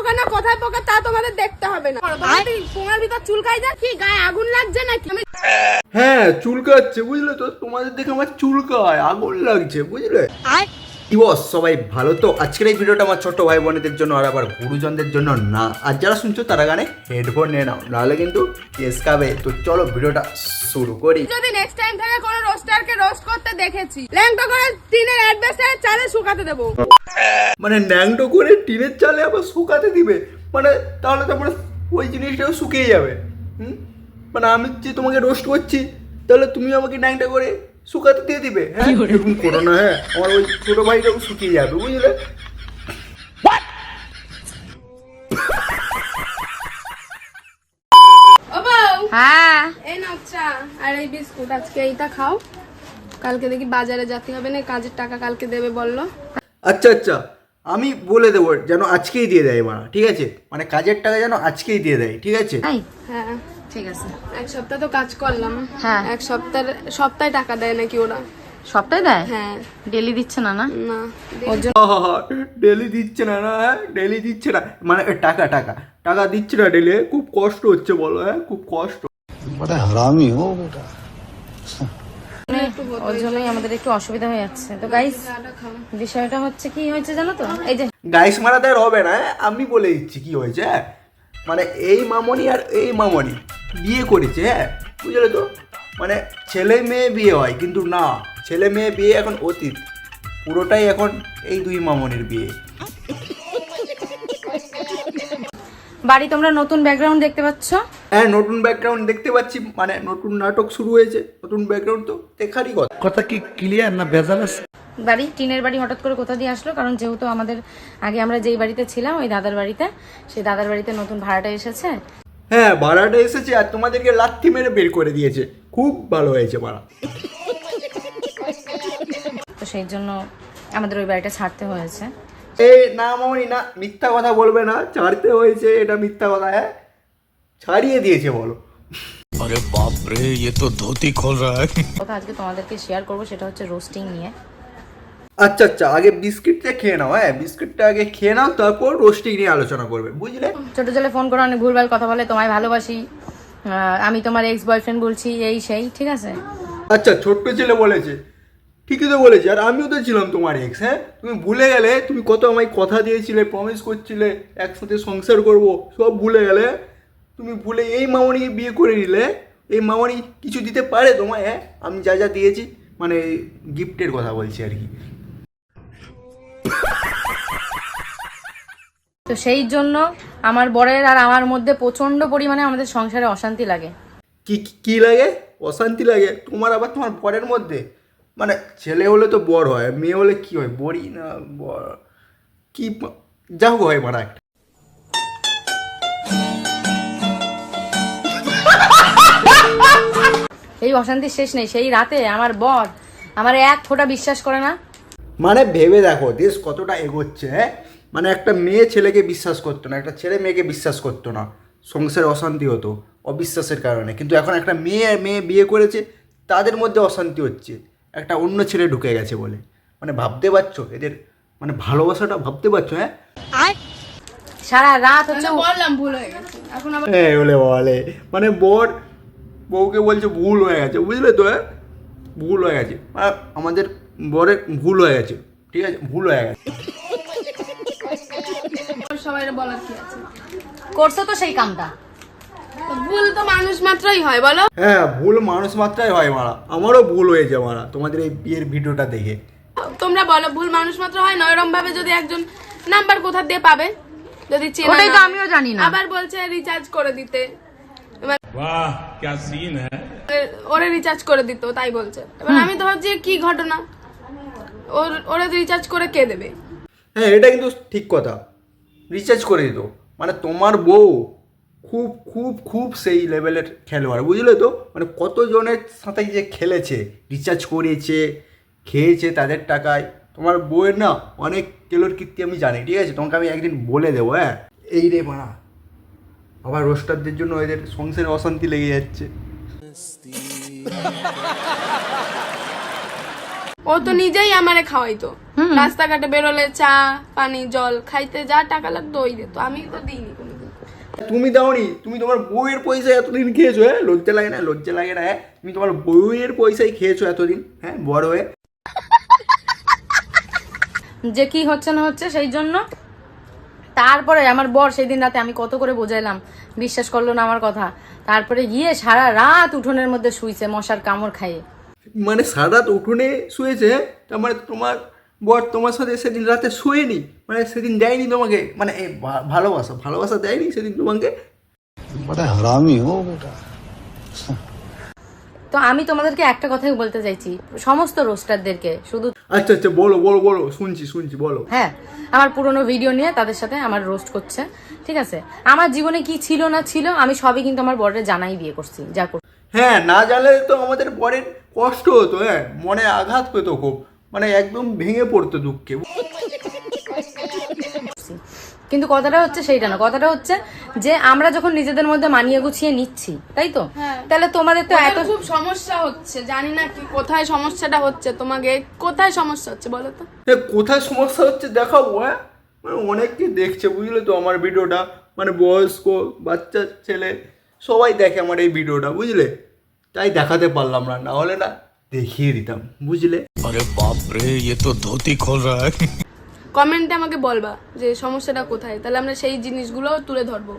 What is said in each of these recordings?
পোকা না কোথায় পোকা তা তোমাদের দেখতে হবে না। তোমার ভিতর চুলকাই যা কি গায়ে আগুন লাগছে নাকি? আমি হ্যাঁ চুলকাচ্ছে বুঝলে তো? তোমাদের দেখে আমার চুলকায় আগুন লাগছে বুঝলে? কি বস সবাই ভালো তো? আজকের এই ভিডিওটা আমার ছোট ভাই বোনেদের জন্য আর আবার গুরুজনদের জন্য না। আর যারা শুনছো তারা গানে হেডফোন নিয়ে নাও নাহলে কিন্তু কেস খাবে। তো চলো ভিডিওটা শুরু করি। যদি নেক্সট টাইম থেকে কোনো রোস্টারকে রোস্ট করতে দেখেছি ল্যাংটো করে টিনের অ্যাডভেস্টারে চালে শুকাতে দেবো। মানে ন্যাংটো করে টিনের চালে আবার শুকাতে দিবে? মানে তাহলে তো আমরা ওই জিনিসটাও শুকিয়ে যাবে। হুম? মানে আমি যে তোমাকে রোস্ট করছি তাহলে তুমি আমাকে ন্যাংটা করে শুকাতে দিয়ে দিবে হ্যাঁ? এরকম করো না হ্যাঁ? আমার ওই ছোটো ভাইটাও শুকিয়ে যাবে বুঝলে? হ্যাঁ। এই নাও চা আর এই বিস্কুট আজকে এইটা খাও। কালকে দেখি বাজারে যেতে হবে না কাজের টাকা কালকে দেবে বলল। আচ্ছা আচ্ছা আমি বলে দেবো যেন আজকেই দিয়ে দেয় মারা ঠিক আছে? মানে কাজের টাকা যেন আজকেই দিয়ে দেয় ঠিক আছে? হ্যাঁ। ঠিক আছে। এক সপ্তাহ তো কাজ করলাম। হ্যাঁ। এক সপ্তাহ সপ্তাহে টাকা দেয় নাকি ওরা? সপ্তাহে দেয়? হ্যাঁ। ডেলি দিচ্ছে না না? ডেলি দিচ্ছে না না ডেলি দিচ্ছে না। মানে টাকা টাকা। টাকা দিচ্ছে না ডেলি খুব কষ্ট হচ্ছে বলো হ্যাঁ খুব কষ্ট। বড় হারামি হো বেটা। মানে ওর জন্যই আমাদের একটু অসুবিধা হয়ে যাচ্ছে। তো গাইস বিষয়টা হচ্ছে কি হয়েছে জানো তো? এই যে গাইস মারা দেয় হবে না হ্যাঁ? আমি বলে দিচ্ছি কি হয়েছে হ্যাঁ? মানে এই মামনি আর এই মামনি বিয়ে করেছে হ্যাঁ? বুঝলে তো? মানে ছেলে মেয়ে বিয়ে হয় কিন্তু না ছেলে মেয়ে বিয়ে এখন অতীত। পুরোটাই এখন এই দুই মামনির বিয়ে। বাড়ি তোমরা নতুন ব্যাকগ্রাউন্ড দেখতে পাচ্ছ? হ্যাঁ নতুন ব্যাকগ্রাউন্ড দেখতে পাচ্ছি মানে নতুন নাটক শুরু হয়েছে নতুন ব্যাকগ্রাউন্ড তো দেখারই কথা। কথা কি ক্লিয়ার না ভেজাল আছে? বাড়ি টিনের বাড়ি হঠাৎ করে কোথা দিয়ে আসলো? কারণ যেহেতু আমাদের আগে আমরা যেই বাড়িতে ছিলাম ওই দাদার বাড়িতে সেই দাদার বাড়িতে নতুন ভাড়াটা এসেছে। হ্যাঁ ভাড়াটা এসেছে আর তোমাদেরকে লাথি মেরে বের করে দিয়েছে। খুব ভালো হয়েছে ভাড়া। তো সেই জন্য আমাদের ওই বাড়িটা ছাড়তে হয়েছে। এই না মামনি না মিথ্যা কথা বলবে না। ছাড়তে হয়েছে এটা মিথ্যা কথা হ্যাঁ? ছাড়িয়ে দিয়েছে বলো। আরে বাপরে এ তো ধুতি খোল রা আজকে তোমাদেরকে শেয়ার করব সেটা হচ্ছে রোস্টিং নিয়ে। আচ্ছা আচ্ছা আগে বিস্কিটটা খেয়ে নাও হ্যাঁ? বিস্কিটটা আগে খেয়ে নাও তারপর রোস্টিং নিয়ে আলোচনা করবে বুঝলে? ছোট ছেলে ফোন করে অনেক ভুলভাল কথা বলে তোমায় ভালোবাসি। আমি তোমার এক্স বয়ফ্রেন্ড বলছি এই সেই ঠিক আছে? আচ্ছা ছোট্ট ছেলে বলেছে ঠিকই তো বলেছে আর আমিও তো ছিলাম তোমার এক্স হ্যাঁ? তুমি ভুলে গেলে তুমি কত আমায় কথা দিয়েছিলে প্রমিস করছিলে একসাথে সংসার করব সব ভুলে গেলে তুমি ভুলে এই মামনিকে বিয়ে করে নিলে এই মামনি কিছু দিতে পারে তোমায় হ্যাঁ? আমি যা যা দিয়েছি মানে গিফটের কথা বলছি আর কি। তো সেই জন্য আমার বরের আর আমার মধ্যে প্রচণ্ড পরিমাণে আমাদের সংসারে অশান্তি লাগে। কি কি- লাগে? অশান্তি লাগে? তোমার আবার তোমার বরের মধ্যে? মানে ছেলে হলে তো বর হয় মেয়ে হলে কি হয়? বড়ি না বর। কি যা হোক হয় মারা একটা। এই অশান্তির শেষ নেই সেই রাতে আমার বর আমার এক ফোঁটা বিশ্বাস করে না। মানে ভেবে দেখো দেশ কতটা এগোচ্ছে হ্যাঁ? মানে একটা মেয়ে ছেলেকে বিশ্বাস করতো না একটা ছেলে মেয়েকে বিশ্বাস করতো না। সংসারে অশান্তি হতো অবিশ্বাসের কারণে। কিন্তু এখন একটা মেয়ে আর মেয়ে বিয়ে করেছে তাদের মধ্যে অশান্তি হচ্ছে। একটা অন্য ছেলে ঢুকে গেছে বলে। মানে ভাবতে পারছ? এদের মানে ভালোবাসাটা ভাবতে পারছ হ্যাঁ? সারা রাত হচ্ছে বললাম ভুল হয়ে গেছে। এখন আবার হ্যাঁ বলে বলে। মানে বর বউকে বলছে ভুল হয়ে গেছে। বুঝলে তো হ্যাঁ? ভুল হয়ে গেছে। আর আমাদের বরের ভুল হয়ে গেছে। ঠিক আছে? ভুল হয়ে গেছে। সবাই বলার কি আছে করছো তো সেই কামটা তো ভুল তো মানুষ মাত্রই হয় বলো হ্যাঁ ভুল মানুষ মাত্রাই হয় মারা আমারও ভুল হয়েছে মারা তোমাদের এই বিয়ের ভিডিওটা দেখে তোমরা বলো ভুল মানুষ মাত্র হয় না ওরম ভাবে যদি একজন নাম্বার কোথা দিয়ে পাবে যদি চেনা ওটাই তো না- আমিও জানি না আবার বলছে রিচার্জ করে দিতে এবার वाह क्या सीन है ওরে রিচার্জ করে দিত তাই বলছে এবার আমি তো ভাবছি কি ঘটনা ওর ওরে রিচার্জ করে কে দেবে হ্যাঁ এটা কিন্তু ঠিক কথা রিচার্জ করে দিত। মানে তোমার বউ খুব খুব খুব সেই লেভেলের খেলোয়াড়। বুঝলে তো? মানে কতজনের সাথে যে খেলেছে রিচার্জ করিয়েছে খেয়েছে তাদের টাকায়। তোমার বউয়ের না অনেক কেলোর কীর্তি আমি জানি, ঠিক আছে? তোমাকে আমি একদিন বলে দেবো হ্যাঁ? এই রে মারা আবার রোস্টারদের জন্য এদের সংসারে অশান্তি লেগে যাচ্ছে। ও তো নিজেই আমারে খাওয়াইতো। রাস্তাঘাটে বেরোলে চা পানি জল খাইতে যা টাকা লাগতো ওই দিত। আমি তো দিইনি কোনোদিন। তুমি দাওনি তুমি তোমার বউয়ের পয়সা এতদিন খেয়েছো হ্যাঁ? লজ্জা লাগে না? লজ্জা লাগে না হ্যাঁ? তুমি তোমার বউয়ের পয়সায় খেয়েছো এতদিন হ্যাঁ? বড় হয়ে। যে কি হচ্ছে না হচ্ছে সেই জন্য। তারপরে আমার বর সেই দিন রাতে আমি কত করে বোঝাইলাম বিশ্বাস করল না আমার কথা। তারপরে গিয়ে সারা রাত উঠোনের মধ্যে শুইছে মশার কামড় খাইয়ে। মানে সারা রাত উঠোনে শুয়েছে তার মানে তোমার বর তোমার সাথে সেদিন রাতে শুয়েনি মানে সেদিন দেয়নি তোমাকে মানে ভালোবাসা ভালোবাসা দেয়নি সেদিন তোমাকে? তো আমি তোমাদেরকে একটা কথাই বলতে চাইছি সমস্ত রোস্টারদেরকে শুধু আচ্ছা আচ্ছা বলো বলো বলো শুনছি শুনছি বলো। হ্যাঁ আমার পুরনো ভিডিও নিয়ে তাদের সাথে আমার রোস্ট করছে ঠিক আছে? আমার জীবনে কি ছিল না ছিল আমি সবই কিন্তু আমার বরের জানাই বিয়ে করছি যা করছি। হ্যাঁ না জানলে তো আমাদের বরের কষ্ট হতো হ্যাঁ মনে আঘাত পেত খুব মানে একদম ভেঙে পড়তো দুঃখে। কিন্তু কথাটা হচ্ছে সেইটা না কথাটা হচ্ছে যে আমরা যখন নিজেদের মধ্যে মানিয়ে গুছিয়ে নিচ্ছি তাই তো? হ্যাঁ। তাহলে তোমাদের তো এত খুব সমস্যা হচ্ছে জানি না কি কোথায় সমস্যাটা হচ্ছে তোমাকে কোথায় সমস্যা হচ্ছে বলো তো? কোথায় সমস্যা হচ্ছে দেখাবো হ্যাঁ? মানে অনেকে দেখছে বুঝলে তো আমার ভিডিওটা মানে বয়স্ক বাচ্চা ছেলে সবাই দেখে আমার এই ভিডিওটা বুঝলে? তাই দেখাতে পারলাম না না হলে না দেখিয়ে দিতাম বুঝলে? আরে বাপ রে এ তো ধুতি খোল রা কমেন্টে আমাকে বলবা যে সমস্যাটা কোথায় তাহলে আমরা সেই জিনিসগুলো তুলে ধরবো।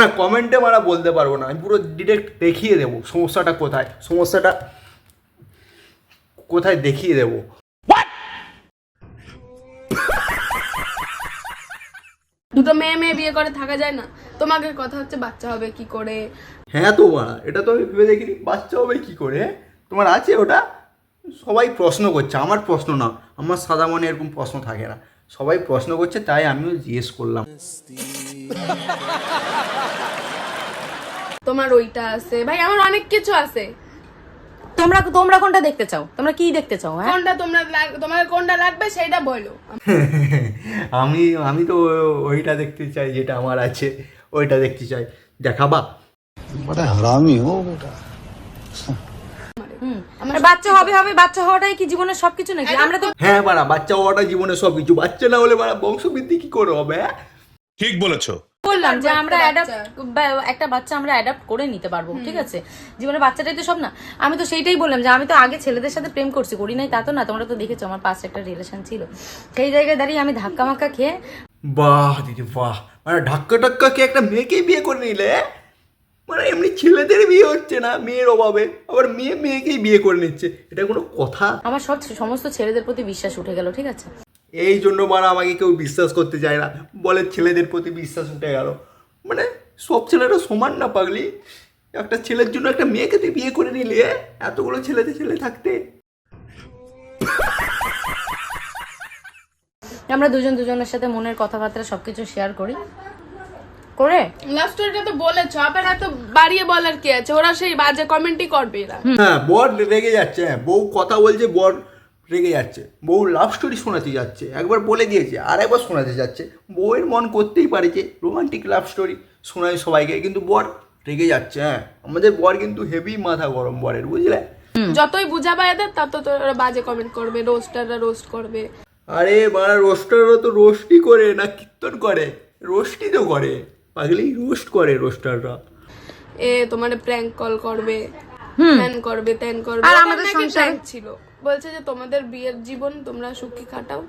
না কমেন্টে আমরা বলতে পারব না আমি পুরো ডিরেক্ট দেখিয়ে দেবো সমস্যাটা কোথায় সমস্যাটা কোথায় দেখিয়ে দেবো। দুটো মেয়ে মেয়ে বিয়ে করে থাকা যায় না। তোমাকে কথা হচ্ছে বাচ্চা হবে কি করে? হ্যাঁ তো মারা এটা তো আমি ভেবে দেখিনি বাচ্চা হবে কি করে হ্যাঁ? তোমার আছে ওটা? সবাই প্রশ্ন করছে আমার প্রশ্ন না আমার সাদা মনে এরকম প্রশ্ন থাকে না। সবাই প্রশ্ন করছে তাই আমিও জিজ্ঞেস করলাম। তোমার ওইটা আছে। ভাই আমার অনেক কিছু আছে। তোমরা তোমরা কোনটা দেখতে চাও? তোমরা কি দেখতে চাও হ্যাঁ? কোনটা তোমরা তোমার কোনটা লাগবে সেটা বলো। আমি আমি তো ওইটা দেখতে চাই যেটা আমার আছে ওইটা দেখতে চাই। দেখাবা। বড় হারামি হো বেটা। বাচ্চা হবে হবে বাচ্চা হওয়াটাই কি জীবনের সবকিছু নাকি? আমরা তো হ্যাঁ বাড়া বাচ্চা হওয়াটা জীবনের সবকিছু। বাচ্চা না হলে বাড়া বংশবৃদ্ধি কি করে হবে হ্যাঁ? ঠিক বলেছ। বললাম যে আমরা একটা অ্যাডাপ্ট একটা বাচ্চা আমরা অ্যাডাপ্ট করে নিতে পারব ঠিক আছে? জীবনে বাচ্চাটাই তো সব না। আমি তো সেইটাই বললাম যে আমি তো আগে ছেলেদের সাথে প্রেম করছি করি নাই তা তো না তোমরা তো দেখেছ আমার পাশে একটা রিলেশন ছিল। সেই জায়গায় দাঁড়িয়ে আমি ধাক্কা মাক্কা খেয়ে বাহ দিদি বাহ। মানে ধাক্কা টাক্কা খেয়ে একটা মেয়েকেই বিয়ে করে নিলে? হ্যাঁ? মানে এমনি ছেলেদের বিয়ে হচ্ছে না মেয়ের অভাবে। আবার মেয়ে মেয়েকেই বিয়ে করে নিচ্ছে। এটা কোনো কথা? আমার সব সমস্ত ছেলেদের প্রতি বিশ্বাস উঠে গেল ঠিক আছে? এই জন্য মানে আমাকে কেউ বিশ্বাস করতে চায় না। বলে ছেলেদের প্রতি বিশ্বাস উঠে গেল। মানে সব ছেলেরা সমান না পাগলি। একটা ছেলের জন্য একটা মেয়েকে তুই বিয়ে করে নিলে? এতগুলো ছেলেতে ছেলে থাকতে। আমরা দুজন দুজনের সাথে মনের কথাবার্তা সবকিছু শেয়ার করি। করে? লাভ স্টোরিটা তো বলেছ আবার এত বাড়িয়ে বলার কি আছে? ওরা সেই বাজে কমেন্টই করবে এরা। হ্যাঁ বর রেগে যাচ্ছে। হ্যাঁ বউ কথা বলছে বর রেগে যাচ্ছে। বউ লাভ স্টোরি শোনাতে যাচ্ছে একবার বলে দিয়েছে আর একবার শোনাতে যাচ্ছে। বউয়ের মন করতেই পারে যে রোমান্টিক লাভ স্টোরি শোনায় সবাইকে কিন্তু বর রেগে যাচ্ছে হ্যাঁ। আমাদের বর কিন্তু হেভি মাথা গরম বরের বুঝলে? যতই বুঝাবা এদের তত তো ওরা বাজে কমেন্ট করবে রোস্টাররা রোস্ট করবে। আরে মারা রোস্টাররা তো রোস্টই করে না কীর্তন করে। রোস্টই তো করে। পাগলি রোস্ট করে রোস্টাররা এ তোমার প্র্যাঙ্ক কল করবে ত্যান করবে ত্যান করবে আর আমাদের সংসারে- ছিল। বলছে যে তোমাদের বিয়ের জীবন তোমরা সুখী কাটাও।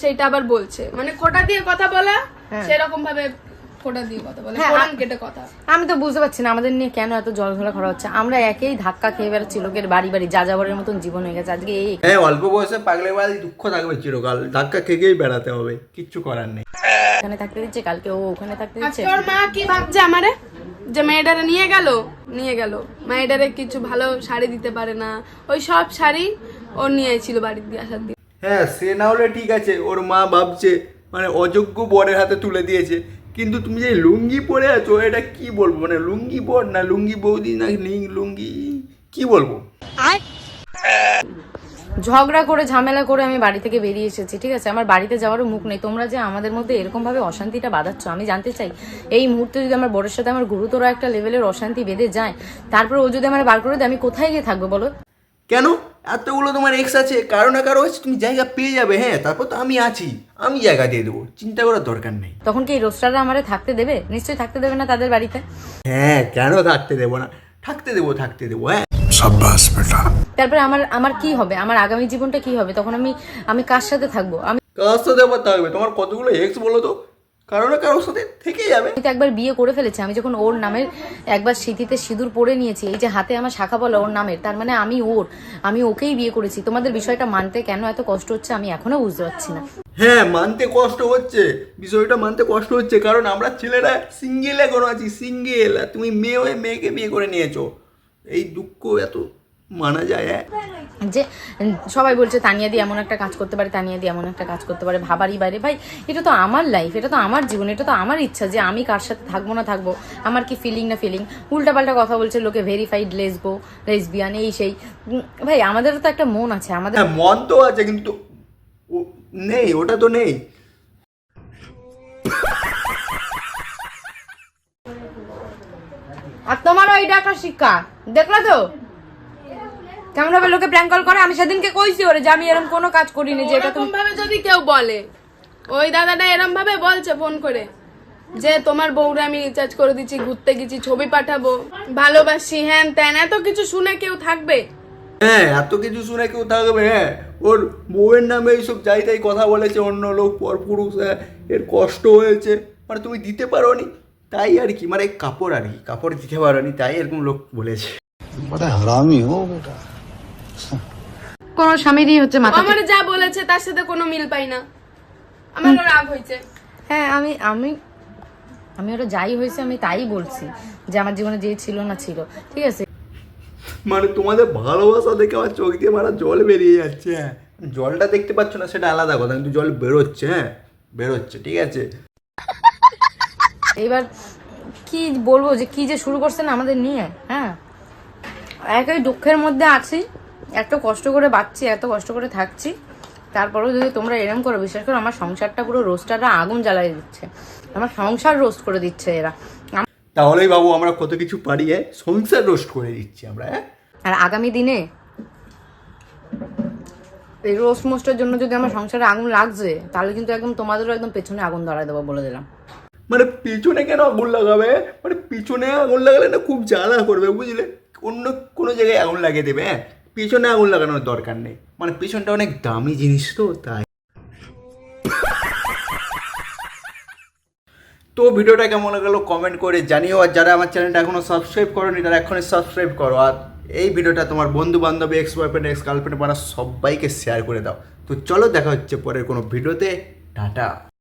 সেইটা আবার বলছে। মানে খোটা দিয়ে কথা বলা সেরকম ভাবে খোটা দিয়ে কথা বলে হ্যাঁ, কোরআন কেটে কথা। আমি তো বুঝতে পারছি না আমাদের নিয়ে কেন এত জল ঘোলা করা হচ্ছে। আমরা একেই ধাক্কা খেয়ে বেড়াচ্ছি লোকের বাড়ি বাড়ি যা যাবারের মতন জীবন হয়ে গেছে। আজকে এই হ্যাঁ অল্প বয়সে পাগলে বাড়ি দুঃখ থাকবে চিরকাল। ধাক্কা খেকেই বেড়াতে হবে কিচ্ছু করার নেই। এখানে থাকতে দিচ্ছে কালকে ও ওখানে থাকতে দিচ্ছে। ওর মা কি ভাবছে আমারে? যে মেয়েটারে নিয়ে গেল নিয়ে গেল। মেয়েটারে কিছু ভালো শাড়ি দিতে পারে না। ওই সব শাড়ি ও নিয়েছিল বাড়ির দিয়ে আসার দিন। হ্যাঁ সে না হলে ঠিক আছে ওর মা ভাবছে মানে অযোগ্য বরের হাতে তুলে দিয়েছে। কিন্তু তুমি যে লুঙ্গি পরে আছো এটা কি বলব? মানে লুঙ্গি বর না লুঙ্গি বৌদি না নি লুঙ্গি কি বলব? ঝগড়া করে ঝামেলা করে আমি বাড়ি থেকে বেরিয়ে এসেছি ঠিক আছে? আমার বাড়িতে যাওয়ারও মুখ নেই। তোমরা যে আমাদের মধ্যে এরকম ভাবে অশান্তিটা বাঁধাচ্ছ আমি জানতে চাই এই মুহূর্তে যদি আমার বড়ের সাথে আমার গুরুতর একটা লেভেলের অশান্তি বেঁধে যায় তারপর ও যদি আমার বার করে দেয় আমি কোথায় গিয়ে থাকব বলো? কেন? এতগুলো তোমার এক্স আছে কারও না কারও আছে তুমি জায়গা পেয়ে যাবে হ্যাঁ তারপর তো আমি আছি আমি জায়গা দিয়ে দেবো চিন্তা করার দরকার নেই। তখন কি এই রোস্টাররা আমারে থাকতে দেবে? নিশ্চয়ই থাকতে দেবে না তাদের বাড়িতে? হ্যাঁ কেন থাকতে দেবো না? থাকতে দেবো থাকতে দেবো হ্যাঁ সাব্বাস বেটা। তারপরে আমার আমার কি হবে? আমার আগামী জীবনটা কি হবে? তখন আমি আমি কার সাথে থাকব? আমি কার সাথে আবার থাকবে? তোমার কতগুলো এক্স বলো তো? কারণ কারোর সাথে থেকেই যাবে। আমি তো একবার বিয়ে করে ফেলেছি। আমি যখন ওর নামের একবার স্মৃতিতে সিঁদুর পরে নিয়েছি এই যে হাতে আমার শাখা বলো ওর নামের তার মানে আমি ওর আমি ওকেই বিয়ে করেছি। তোমাদের বিষয়টা মানতে কেন এত কষ্ট হচ্ছে আমি এখনও বুঝতে পারছি না। হ্যাঁ মানতে কষ্ট হচ্ছে। বিষয়টা মানতে কষ্ট হচ্ছে কারণ আমরা ছেলেরা সিঙ্গেল এখনও আছি সিঙ্গেল তুমি মেয়ে হয়ে মেয়েকে বিয়ে করে নিয়েছো। এই দুঃখ এত মানা যায় হ্যাঁ? যে সবাই বলছে তানিয়া দিয়ে এমন একটা কাজ করতে পারে তানিয়া দিয়ে এমন একটা কাজ করতে পারে। ভাবারই বাইরে। ভাই এটা তো আমার লাইফ এটা তো আমার জীবন এটা তো আমার ইচ্ছা যে আমি কার সাথে থাকব না থাকব। আমার কি ফিলিং না ফিলিং উল্টাপাল্টা কথা বলছে লোকে ভেরিফাইড লেসবো লেসবিয়ান এই সেই। ভাই আমাদেরও তো একটা মন আছে আমাদের হ্যাঁ মন তো আছে কিন্তু নেই ওটা তো নেই। আর তোমার ওই ডাকার শিক্ষা। দেখলা তো? কেমন ভাবে লোকে প্র্যাঙ্ক কল করে? আমি সেদিনকে কইছি ওরে যে আমি এরকম কোনো কাজ করিনি যে এটা তুমি ভাবে যদি কেউ বলে ওই দাদাটা এরম ভাবে বলছে ফোন করে যে তোমার বউরে আমি রিচার্জ করে দিচ্ছি ঘুরতে গেছি ছবি পাঠাবো ভালোবাসি হ্যান ত্যান এত কিছু শুনে কেউ থাকবে? হ্যাঁ এত কিছু শুনে কেউ থাকবে হ্যাঁ। ওর বউয়ের নামে এইসব যাই তাই কথা বলেছে অন্য লোক পরপুরুষ হ্যাঁ এর কষ্ট হয়েছে। মানে তুমি দিতে পারো নি তাই আর কি মানে কাপড় আর কি কাপড় দিতে পারো নি তাই এরকম লোক বলেছে। কোন স্বামীরই হচ্ছে মাথা আমার যা বলেছে তার সাথে কোনো মিল পাই না। আমার রাগ হয়েছে। হ্যাঁ আমি আমি আমি ওটা যাই হয়েছে আমি তাই বলছি যে আমার জীবনে যে ছিল না ছিল ঠিক আছে? মানে তোমাদের ভালোবাসা দেখে আমার চোখ দিয়ে মারা জল বেরিয়ে যাচ্ছে হ্যাঁ। জলটা দেখতে পাচ্ছ না সেটা আলাদা কথা কিন্তু জল বেরোচ্ছে হ্যাঁ বেরোচ্ছে ঠিক আছে? এবার কি বলব যে কি যে শুরু করছে না আমাদের নিয়ে হ্যাঁ? একই দুঃখের মধ্যে আছি এত কষ্ট করে বাঁচছি এত কষ্ট করে থাকছি। তারপরেও যদি তোমরা এরম করো বিশেষ করো আমার সংসারটা পুরো রোস্টাররা আগুন জ্বালাই দিচ্ছে। আমার সংসার রোস্ট করে দিচ্ছে এরা। তাহলেই বাবু আমরা কত কিছু পারি হ্যাঁ সংসার রোস্ট করে দিচ্ছি আমরা হ্যাঁ? আর আগামী দিনে এই রোস্ট মোস্টের জন্য যদি আমার সংসারে আগুন লাগছে তাহলে কিন্তু একদম তোমাদেরও একদম পেছনে আগুন ধরায় দেবো বলে দিলাম। মানে পিছনে কেন আগুন লাগাবে? মানে পিছনে আগুন লাগালে না খুব জ্বালা করবে, বুঝলে? অন্য কোনো জায়গায় আগুন লাগিয়ে দেবে হ্যাঁ? পিছনে আগুন লাগানোর দরকার নেই। মানে পিছনটা অনেক দামি জিনিস তো, তাই। তো ভিডিওটা কেমন লাগল কমেন্ট করে জানিও, আর যারা আমার চ্যানেলটা এখনও সাবস্ক্রাইব করোনি, তারা এখনই সাবস্ক্রাইব করো। আর এই ভিডিওটা তোমার বন্ধু বান্ধবী এক্স বয়ফ্রেন্ড এক্স গার্লফ্রেন্ড পাড়া সবাইকে শেয়ার করে দাও। তো চলো, দেখা হচ্ছে পরের কোনো ভিডিওতে। টাটা।